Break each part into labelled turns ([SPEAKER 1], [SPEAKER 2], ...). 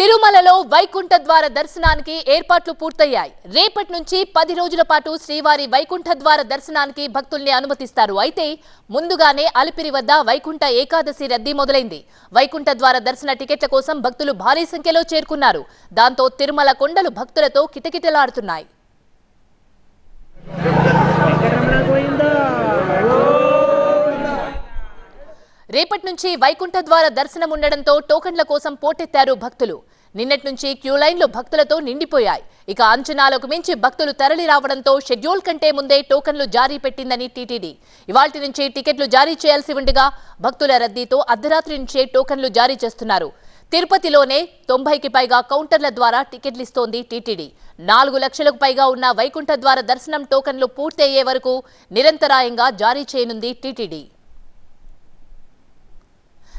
[SPEAKER 1] తిరుమలలో వైకుంఠ ద్వార దర్శనానికి ఏర్పాట్లు పూర్తయ్యాయి. రేపటి నుంచి పది రోజుల పాటు శ్రీవారి వైకుంఠ ద్వార దర్శనానికి భక్తుల్ని అనుమతిస్తారు. అయితే ముందుగానే అలిపిరి వద్ద వైకుంఠ ఏకాదశి రద్దీ మొదలైంది. వైకుంఠ ద్వార దర్శన టికెట్ల కోసం భక్తులు భారీ సంఖ్యలో చేరుకున్నారు. దాంతో తిరుమల కొండలు భక్తులతో కిటకిటలాడుతున్నాయి. రేపటి నుంచి వైకుంఠ ద్వార దర్శనం ఉండడంతో టోకన్ల కోసం పోటెత్తారు భక్తులు. నిన్నటి నుంచి క్యూ లైన్లు భక్తులతో నిండిపోయాయి. ఇక అంచనాలకు మించి భక్తులు తరలి రావడంతో షెడ్యూల్ కంటే ముందే టోకన్లు జారీ పెట్టిందని టీటీడీ. ఇవాటి నుంచి టికెట్లు జారీ చేయాల్సి ఉండగా భక్తుల రద్దీతో అర్ధరాత్రి నుంచే టోకన్లు జారీ చేస్తున్నారు. తిరుపతిలోనే తొంభైకి పైగా కౌంటర్ల ద్వారా టికెట్లు ఇస్తోంది టీటీడీ. నాలుగు లక్షలకు పైగా ఉన్న వైకుంఠ ద్వార దర్శనం టోకన్లు పూర్తయ్యే వరకు నిరంతరాయంగా జారీ చేయనుంది టీటీడీ.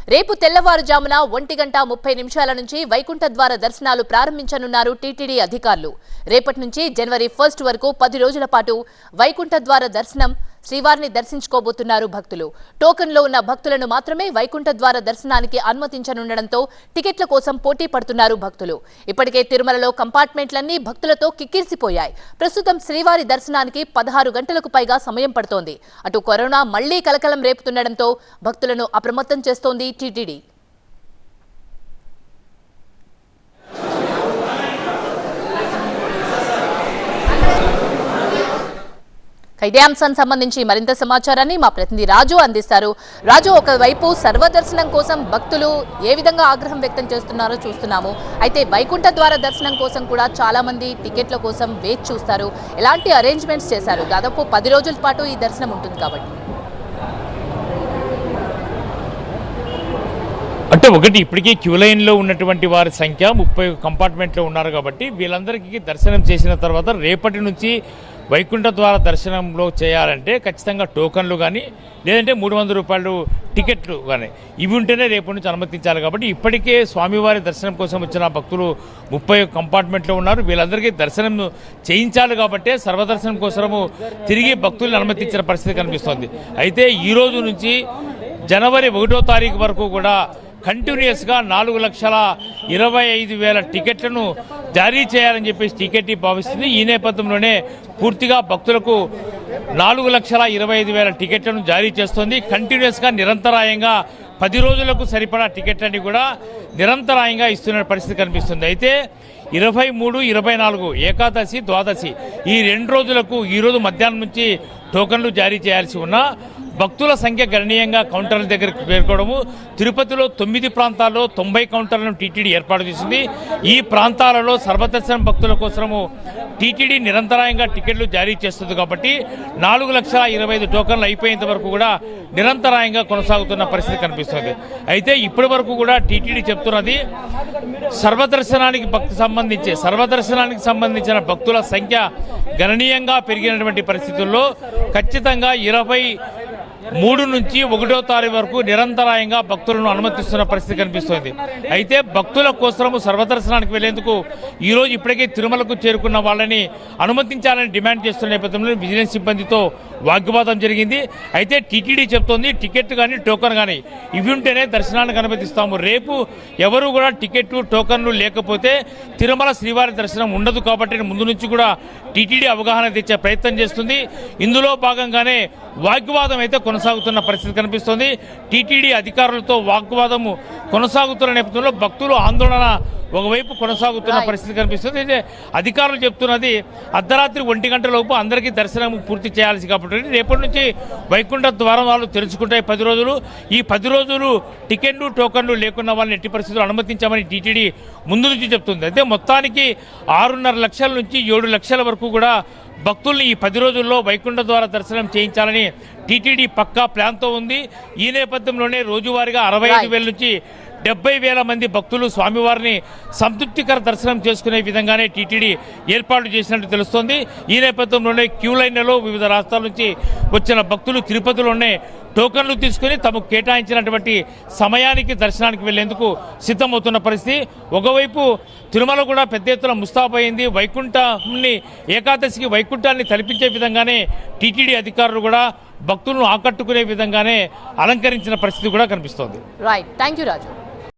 [SPEAKER 1] రేపు తెల్లవారుజామున ఒంటి గంట ముప్పై నిమిషాల నుంచి వైకుంఠ ద్వార దర్శనాలు ప్రారంభించనున్నారు టీటీడీ అధికారులు. రేపటి నుంచి జనవరి ఫస్ట్ వరకు పది రోజుల పాటు వైకుంఠ ద్వార దర్శనం శ్రీవారిని దర్శించుకోబోతున్నారు భక్తులు. టోకన్లో ఉన్న భక్తులను మాత్రమే వైకుంఠ ద్వార దర్శనానికి అనుమతించనుండడంతో టికెట్ల కోసం పోటీ పడుతున్నారు భక్తులు. ఇప్పటికే తిరుమలలో కంపార్ట్మెంట్లన్నీ భక్తులతో కిక్కిరిసిపోయాయి. ప్రస్తుతం శ్రీవారి దర్శనానికి పదహారు గంటలకు పైగా సమయం పడుతోంది. అటు కరోనా మళ్ళీ కలకలం రేపుతుండడంతో భక్తులను అప్రమత్తం చేస్తోంది టీటీడీ. ఇదే అంశానికి సంబంధించి మరింత సమాచారాన్ని మా ప్రతినిధి రాజు అందిస్తారు. రాజు ఒకవైపు సర్వదర్శనం కోసం భక్తులు ఏ విధంగా ఆగ్రహం వ్యక్తం చేస్తున్నారో చూస్తున్నాము. అయితే వైకుంఠ ద్వార దర్శనం కోసం కూడా చాలా మంది టికెట్ల కోసం వేచి చూస్తారు. ఎలాంటి అరేంజ్మెంట్స్ చేశారు? దాదాపు పది రోజుల పాటు ఈ దర్శనం ఉంటుంది కాబట్టి.
[SPEAKER 2] అంటే ఒకటి ఇప్పటికే క్యూ లైన్లో ఉన్నటువంటి వారి సంఖ్య ముప్పై కంపార్ట్మెంట్లో ఉన్నారు కాబట్టి వీళ్ళందరికీ దర్శనం చేసిన తర్వాత రేపటి నుంచి వైకుంఠ ద్వార దర్శనంలో చేయాలంటే ఖచ్చితంగా టోకన్లు కానీ లేదంటే మూడు వందల రూపాయలు టికెట్లు కానీ ఇవి ఉంటేనే రేపటి నుంచి అనుమతించాలి కాబట్టి ఇప్పటికే స్వామివారి దర్శనం కోసం వచ్చిన భక్తులు ముప్పై కంపార్ట్మెంట్లో ఉన్నారు. వీళ్ళందరికీ దర్శనం చేయించాలి కాబట్టే సర్వదర్శనం కోసము తిరిగి భక్తుల్ని అనుమతించిన పరిస్థితి కనిపిస్తోంది. అయితే ఈ రోజు నుంచి జనవరి ఒకటో తారీఖు వరకు కూడా కంటిన్యూస్గా నాలుగు లక్షల ఇరవై ఐదు వేల టికెట్లను జారీ చేయాలని చెప్పేసి టికెట్ భావిస్తుంది. ఈ నేపథ్యంలోనే పూర్తిగా భక్తులకు నాలుగు లక్షల ఇరవై ఐదు వేల టికెట్లను జారీ చేస్తోంది. కంటిన్యూస్గా నిరంతరాయంగా పది రోజులకు సరిపడా టికెట్లన్నీ కూడా నిరంతరాయంగా ఇస్తున్న పరిస్థితి కనిపిస్తుంది. అయితే ఇరవై మూడు ఇరవై నాలుగు ఏకాదశి ద్వాదశి ఈ రెండు రోజులకు ఈరోజు మధ్యాహ్నం నుంచి టోకన్లు జారీ చేయాల్సి ఉన్నా భక్తుల సంఖ్య గణనీయంగా కౌంటర్ల దగ్గరకు చేరుకోవడము. తిరుపతిలో తొమ్మిది ప్రాంతాల్లో తొంభై కౌంటర్లను టీటీడీ ఏర్పాటు చేసింది. ఈ ప్రాంతాలలో సర్వదర్శనం భక్తుల కోసము టీటీడీ నిరంతరాయంగా టికెట్లు జారీ చేస్తుంది కాబట్టి నాలుగు లక్షల ఇరవై ఐదు టోకన్లు అయిపోయేంత వరకు కూడా నిరంతరాయంగా కొనసాగుతున్న పరిస్థితి కనిపిస్తుంది. అయితే ఇప్పటి వరకు కూడా టీటీడీ చెప్తున్నది సర్వదర్శనానికి భక్తి సంబంధించి సర్వదర్శనానికి సంబంధించిన భక్తుల సంఖ్య గణనీయంగా పెరిగినటువంటి పరిస్థితుల్లో ఖచ్చితంగా ఇరవై మూడు నుంచి ఒకటో తారీఖు వరకు నిరంతరాయంగా భక్తులను అనుమతిస్తున్న పరిస్థితి కనిపిస్తోంది. అయితే భక్తుల కోసము సర్వదర్శనానికి వెళ్ళేందుకు ఈరోజు ఇప్పటికే తిరుమలకు చేరుకున్న వాళ్ళని అనుమతించాలని డిమాండ్ చేస్తున్న నేపథ్యంలో విజిలెన్స్ సిబ్బందితో వాగ్వాదం జరిగింది. అయితే టీటీడీ చెప్తోంది టికెట్ కానీ టోకన్ కానీ ఇవి ఉంటేనే దర్శనానికి అనుమతిస్తాము రేపు ఎవరు కూడా టికెట్ టోకన్లు లేకపోతే తిరుమల శ్రీవారి దర్శనం ఉండదు కాబట్టి ముందు నుంచి కూడా టీటీడీ అవగాహన తెచ్చే ప్రయత్నం చేస్తుంది. ఇందులో భాగంగానే వాగ్వాదం అయితే కొనసాగుతున్న పరిస్థితి కనిపిస్తోంది. టీటీడీ అధికారులతో వాగ్వాదము కొనసాగుతున్న నేపథ్యంలో భక్తులు ఆందోళన ఒకవైపు కొనసాగుతున్న. పరిస్థితి కనిపిస్తుంది. అధికారులు చెప్తున్నది అర్ధరాత్రి ఒంటి గంట లోపు అందరికీ దర్శనం పూర్తి చేయాల్సి కాబట్టి రేపటి నుంచి వైకుంఠ ద్వారం వాళ్ళు తెరుచుకుంటాయి పది రోజులు. ఈ పది రోజులు టికెట్లు టోకన్లు లేకున్న వాళ్ళని ఎట్టి పరిస్థితుల్లో అనుమతించామని టీటీడీ ముందు నుంచి చెప్తుంది. అయితే మొత్తానికి ఆరున్నర లక్షల నుంచి ఏడు లక్షల వరకు కూడా భక్తుల్ని ఈ పది రోజుల్లో వైకుంఠ ద్వార దర్శనం చేయించాలని టీటీడీ పక్కా ప్లాన్తో ఉంది. ఈ నేపథ్యంలోనే రోజువారీగా అరవై ఐదు వేల నుంచి డెబ్బై వేల మంది భక్తులు స్వామివారిని సంతృప్తికర దర్శనం చేసుకునే విధంగానే టీటీడీ ఏర్పాట్లు చేసినట్టు తెలుస్తోంది. ఈ నేపథ్యంలోనే క్యూ లైన్లలో వివిధ రాష్ట్రాల నుంచి వచ్చిన భక్తులు తిరుపతిలోనే టోకన్లు తీసుకుని తమకు కేటాయించినటువంటి సమయానికి దర్శనానికి వెళ్ళేందుకు సిద్ధమవుతున్న పరిస్థితి. ఒకవైపు తిరుమల కూడా పెద్ద ఎత్తున ముస్తాబైంది వైకుంఠాన్ని ఏకాదశికి వైకుంఠాన్ని తలపించే విధంగానే టీటీడీ అధికారులు కూడా భక్తులను ఆకట్టుకునే విధంగానే అలంకరించిన పరిస్థితి కూడా కనిపిస్తోంది.
[SPEAKER 1] Right thank you Raju